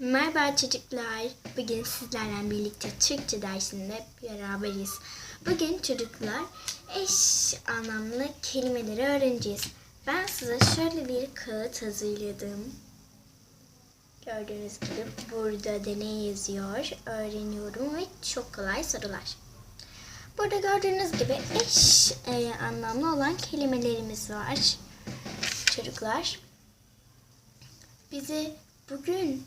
Merhaba çocuklar. Bugün sizlerle birlikte Türkçe dersinde beraberiz. Bugün çocuklar eş anlamlı kelimeleri öğreneceğiz. Ben size şöyle bir kağıt hazırladım. Gördüğünüz gibi burada deney yazıyor. Öğreniyorum ve çok kolay sorular. Burada gördüğünüz gibi eş e, anlamlı olan kelimelerimiz var. Çocuklar. Bize bugün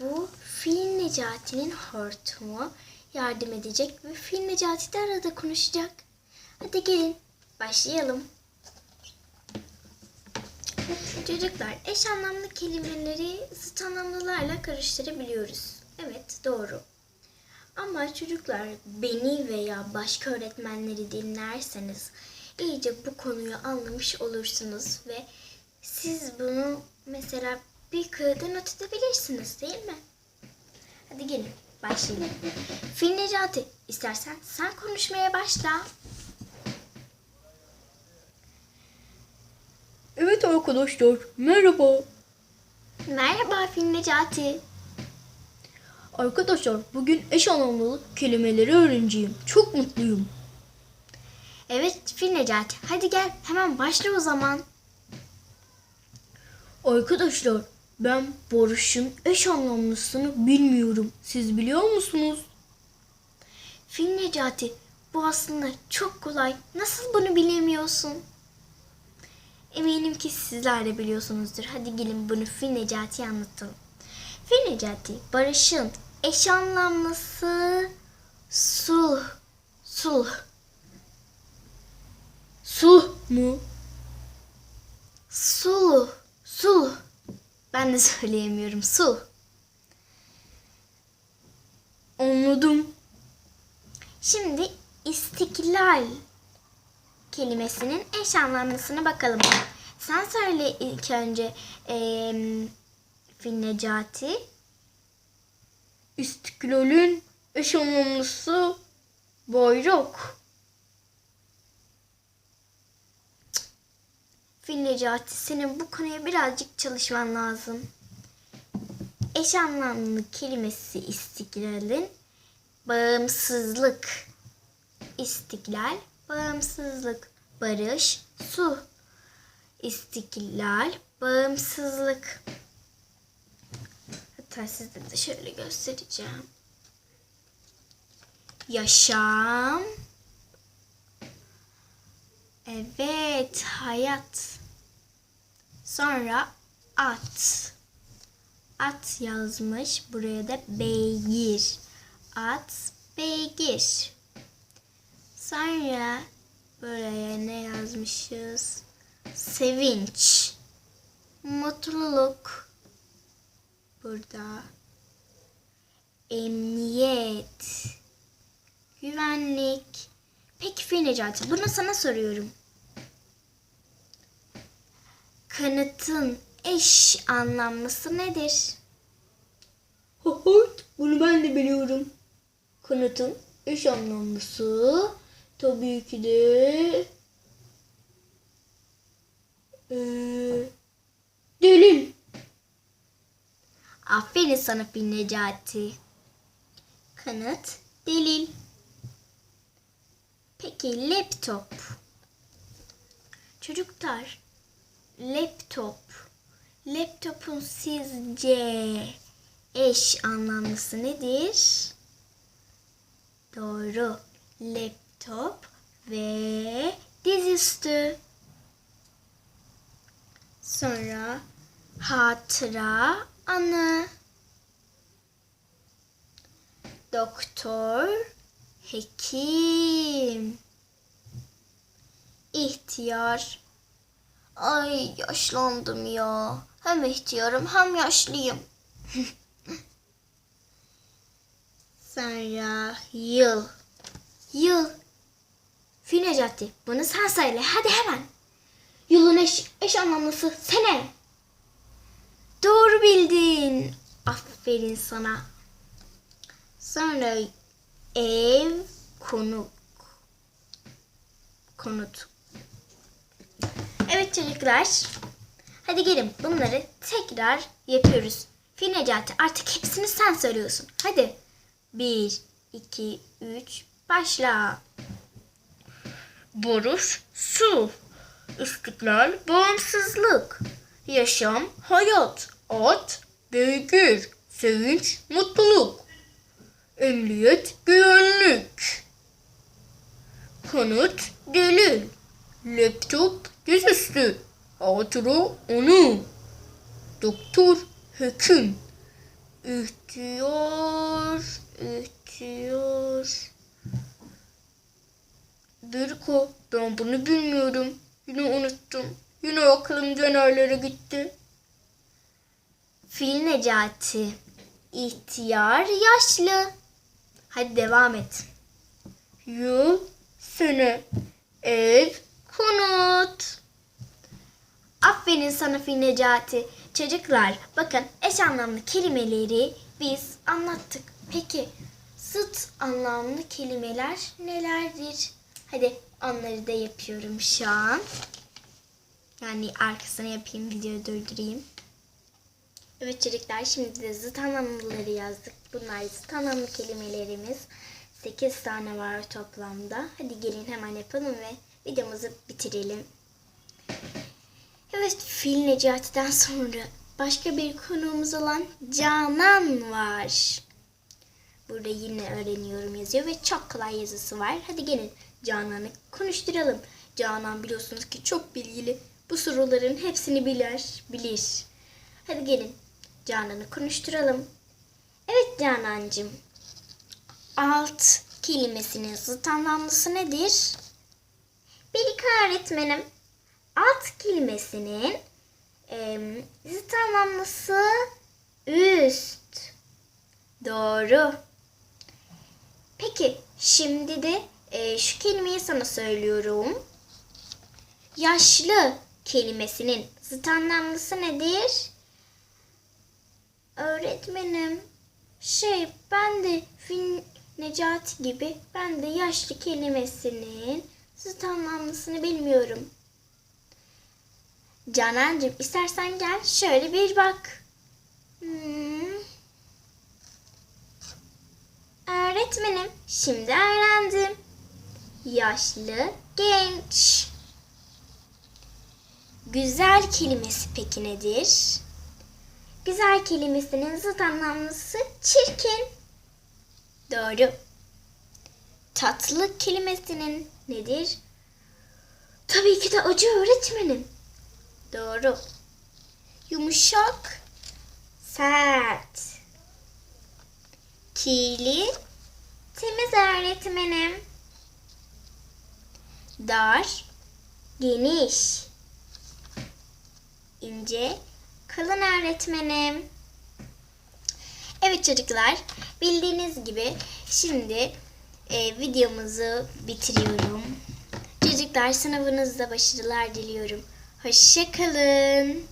bu Fil Necati'nin hortumu yardım edecek ve Fil Necati de arada konuşacak. Hadi gelin başlayalım. Çocuklar eş anlamlı kelimeleri zıt anlamlılarla karıştırabiliyoruz. Evet doğru. Ama çocuklar beni veya başka öğretmenleri dinlerseniz iyice bu konuyu anlamış olursunuz ve siz bunu mesela bir kağıda not edebilirsiniz değil mi? Hadi gelin başlayalım. Fil Necati istersen sen konuşmaya başla. Evet arkadaşlar, merhaba. Merhaba Fil Necati. Arkadaşlar, bugün eş anlamlı kelimeleri öğreneceğim. Çok mutluyum. Evet Fil Necati hadi gel hemen başla o zaman. Arkadaşlar, ben barışın eş anlamlısını bilmiyorum. Siz biliyor musunuz? Fil Necati bu aslında çok kolay. Nasıl bunu bilemiyorsun? Eminim ki sizler de biliyorsunuzdur. Hadi gelin bunu Fil Necati'ye anlatalım. Fil Necati, barışın eş anlamlısı sulh. Sulh. Sulh mu? Sulh. Sulh. Ben de söyleyemiyorum. Sulh. Anladım. Şimdi istiklal kelimesinin eş anlamlısına bakalım. Sen söyle ilk önce eee Fil Necati. İstiklalin eş anlamlısı bayrak. Fil Necati senin bu konuya birazcık çalışman lazım. Eş anlamlı kelimesi istiklalin bağımsızlık. İstiklal, bağımsızlık, barış, su. İstiklal, bağımsızlık. Hatta size de şöyle göstereceğim. Yaşam, Evet, hayat. Sonra at. At yazmış. Buraya da beygir. At, beygir. Sonra buraya ne yazmışız? Sevinç. Mutluluk. Burada. Emniyet. Güvenlik. Peki Fil Necati, bunu sana soruyorum. Kanıtın eş anlamlısı nedir? Hayt, bunu ben de biliyorum. Kanıtın eş anlamlısı tabii ki de eee, delil. Aferin sana Fil Necati. Kanıt, delil. Peki laptop. Çocuklar, laptop. Laptopun sizce eş anlamlısı nedir? Doğru. Laptop ve dizüstü. Sonra hatıra, anı. Doktor, hekim. İhtiyar. Ay yaşlandım ya. Hem ihtiyarım hem yaşlıyım. Sonra yıl. Yıl. Fil Necati bunu sen söyle hadi hemen. Yılın eş, eş anlamlısı sene. Doğru bildin. Aferin sana. Sonra ev, konuk. Konut. Evet çocuklar. Hadi gelin bunları tekrar yapıyoruz. Fil Necati artık hepsini sen söylüyorsun. Hadi. Bir, iki, üç, başla. Barış, su. İstiklal, bağımsızlık. Yaşam, hayat. At, beygir. Sevinç, mutluluk. Emniyet, güvenlik. Kanıt, delil. Laptop, dizüstü. Hatıra, onu. Doktor, hekim. İhtiyar, ihtiyar. Berko, ben bunu bilmiyorum. Yine unuttum. Yine aklım nerelere gitti. Fil Necati. İhtiyar, yaşlı. Hadi devam et. Yıl, sene, ev, konut. Aferin sana Fil Necati. Çocuklar bakın eş anlamlı kelimeleri biz anlattık. Peki zıt anlamlı kelimeler nelerdir? Hadi onları da yapıyorum şu an. Yani arkasını yapayım, videoyu durdurayım. Evet çocuklar şimdi de zıt anlamlıları yazdık. Bunlar zıt anlamlı kelimelerimiz. 8 tane var toplamda. Hadi gelin hemen yapalım ve videomuzu bitirelim. Evet Fil Necati'den sonra başka bir konuğumuz olan Canan var. Burada yine öğreniyorum yazıyor ve çok kolay yazısı var. Hadi gelin Canan'ı konuşturalım. Canan biliyorsunuz ki çok bilgili. Bu soruların hepsini bilir. bilir. Hadi gelin Canan'ı konuşturalım. Evet Canancığım. Alt kelimesinin zıt anlamlısı nedir? Bilgi öğretmenim. Alt kelimesinin em, zıt anlamlısı üst. Doğru. Peki şimdi de e, şu kelimeyi sana söylüyorum. Yaşlı kelimesinin zıt anlamlısı nedir? Öğretmenim şey ben de Fin Necati gibi ben de yaşlı kelimesinin zıt anlamlısını bilmiyorum. Canancığım istersen gel şöyle bir bak. Hmm. Öğretmenim şimdi öğrendim. Yaşlı, genç. Güzel kelimesi peki nedir? Güzel kelimesinin zıt anlamlısı çirkin. Doğru. Tatlı kelimesinin nedir? Tabii ki de acı öğretmenim. Doğru. Yumuşak, sert. Kirli, temiz öğretmenim. Dar, geniş. İnce, kalın öğretmenim. Evet çocuklar, bildiğiniz gibi şimdi e, videomuzu bitiriyorum. Çocuklar sınavınızda başarılar diliyorum. Hoşçakalın.